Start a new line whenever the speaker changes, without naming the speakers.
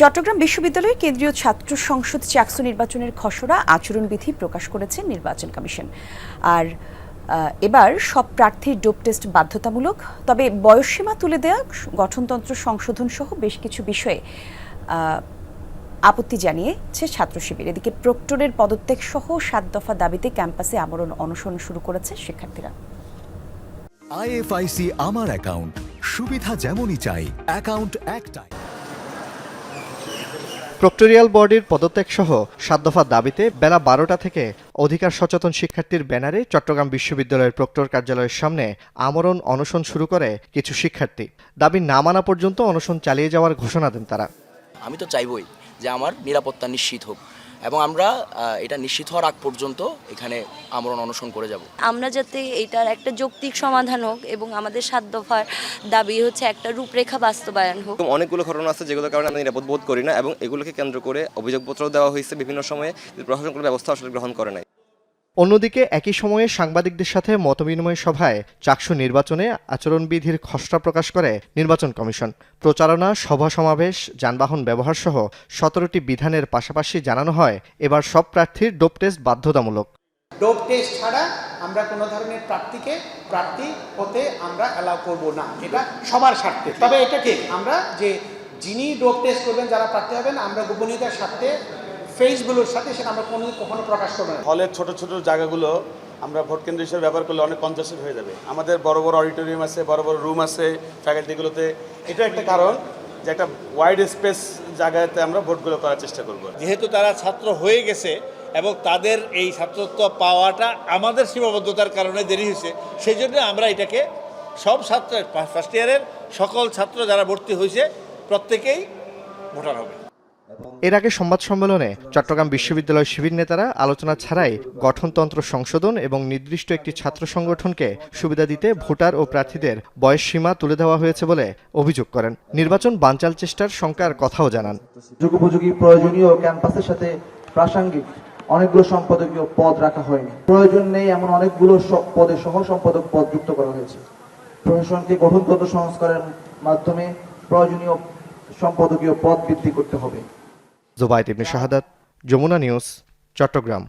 চট্টগ্রাম বিশ্ববিদ্যালয়ের কেন্দ্রীয় ছাত্র সংসদ চাকসু নির্বাচনের খসড়া আচরণবিধি প্রকাশ করেছে নির্বাচন কমিশন। আর এবার সব প্রার্থীর ডোপ টেস্ট বাধ্যতামূলক, তবে বয়সসীমা তুলে দেওয়া গঠনতন্ত্র সংশোধন সহ বেশ কিছু বিষয়ে আপত্তি জানিয়েছে ছাত্র শিবির। এদিকে প্রক্টরের পদত্যাগ সহ সাত দফা দাবিতে ক্যাম্পাসে আমরণ অনশন শুরু করেছে শিক্ষার্থীরা।
আইএফআইসি আমার অ্যাকাউন্ট, সুবিধা যেমনই চাই, অ্যাকাউন্ট একটাই।
প্রক্টোরিয়াল বডির পদত্যাগ সহ সাত দফা দাবিতে বেলা বারোটা থেকে অধিকার সচেতন শিক্ষার্থীর ব্যানারে চট্টগ্রাম বিশ্ববিদ্যালয়ের প্রক্টর কার্যালয়ের সামনে আমরণ অনশন শুরু করে কিছু শিক্ষার্থী। দাবি না মানা পর্যন্ত অনশন চালিয়ে যাওয়ার ঘোষণা দেন তারা।
আমি তো চাইবই যে আমার নিরাপত্তা নিশ্চিত হোক। এবং আমরা এটা নিশ্চিত হওয়ার আগ পর্যন্ত এখানে আমরণ অনশন করে যাব।
আমরা যাতে এটার একটা যৌক্তিক সমাধান হোক এবং আমাদের সাত দফার দাবি হচ্ছে একটা রূপরেখা বাস্তবায়ন হোক।
অনেকগুলো ঘটনা আছে যেগুলোর কারণে আমরা নিরাপদ বোধ করি না এবং এগুলোকে কেন্দ্র করে অভিযোগপত্রও দেওয়া হয়েছে বিভিন্ন সময়ে প্রশাসন কোনো ব্যবস্থা আসলে গ্রহণ করে নাই।
অন্যদিকে একই সময়ে সাংবাদিকদের সাথে মতবিনিময় সভায় চাকসু নির্বাচনে আচরণবিধির খসড়া প্রকাশ করে নির্বাচন কমিশন। প্রচারণা, সভা সমাবেশ, যানবাহন ব্যবহার সহ সতেরোটি বিধানের পাশাপাশি জানানো হয়, এবার সব প্রার্থীর ডোপ টেস্ট বাধ্যতামূলক।
ডোপ টেস্ট ছাড়া আমরা কোনো ধরনের প্রার্থীকে প্রার্থী হতে আমরা অ্যালাউ করব না। এটা সবার স্বার্থে। তবে এটা ঠিক আমরা যে যিনি ডোপ টেস্ট করবেন, যারা প্রার্থী হবেন, আমরা গোপনীয়তার স্বার্থে ফেসগুলোর সাথে সেটা আমরা কোনো কখনো প্রকাশ করব না।
হলের ছোট ছোট জায়গাগুলো আমরা ভোট কেন্দ্র হিসেবে ব্যবহার করলে অনেক কনজাস্টেড হয়ে যাবে। আমাদের বড় বড় অডিটোরিয়াম আছে বড় বড় রুম আছে ফ্যাকাল্টিগুলোতে এটা একটা কারণ যে একটা ওয়াইড স্পেস জায়গাতে আমরা ভোটগুলো করার চেষ্টা করব।
যেহেতু তারা ছাত্র হয়ে গেছে এবং তাদের এই ছাত্রত্ব পাওয়াটা আমাদের সীমাবদ্ধতার কারণে দেরি হয়েছে সেই জন্য আমরা এটাকে সব ছাত্র ফার্স্ট ইয়ারের সকল ছাত্র যারা ভর্তি হয়েছে প্রত্যেকেই ভোটার হবে।
এর আগে সংবাদ সম্মেলনে চট্টগ্রাম বিশ্ববিদ্যালয় শিবির নেতারা আলোচনা ছাড়াই গঠনতন্ত্র সংশোধন এবং নির্দিষ্ট একটি ছাত্র সংগঠনকে সুবিধা দিতে ভোটার ও প্রার্থীদের বয়স সীমা তুলে দেওয়া হয়েছে বলে অভিযোগ করেন। নির্বাচন বানচাল চেষ্টার শঙ্কার কথাও জানান।
যুগোপযোগী, প্রয়োজনীয় ক্যাম্পাসের সাথে প্রাসঙ্গিক অনেকগুলো সম্পাদকীয় পদ রাখা হয়নি। প্রয়োজন নেই এমন অনেকগুলো পদে সহ সম্পাদক পদ যুক্ত করা হয়েছে। প্রশাসনকে গঠনতন্ত্র সংস্কারের মাধ্যমে প্রয়োজনীয় সম্পাদকীয় পদ বৃদ্ধি করতে হবে।
জোবাইদ ইবনে শাহাদাত যমুনা নিউজ চট্টগ্রাম।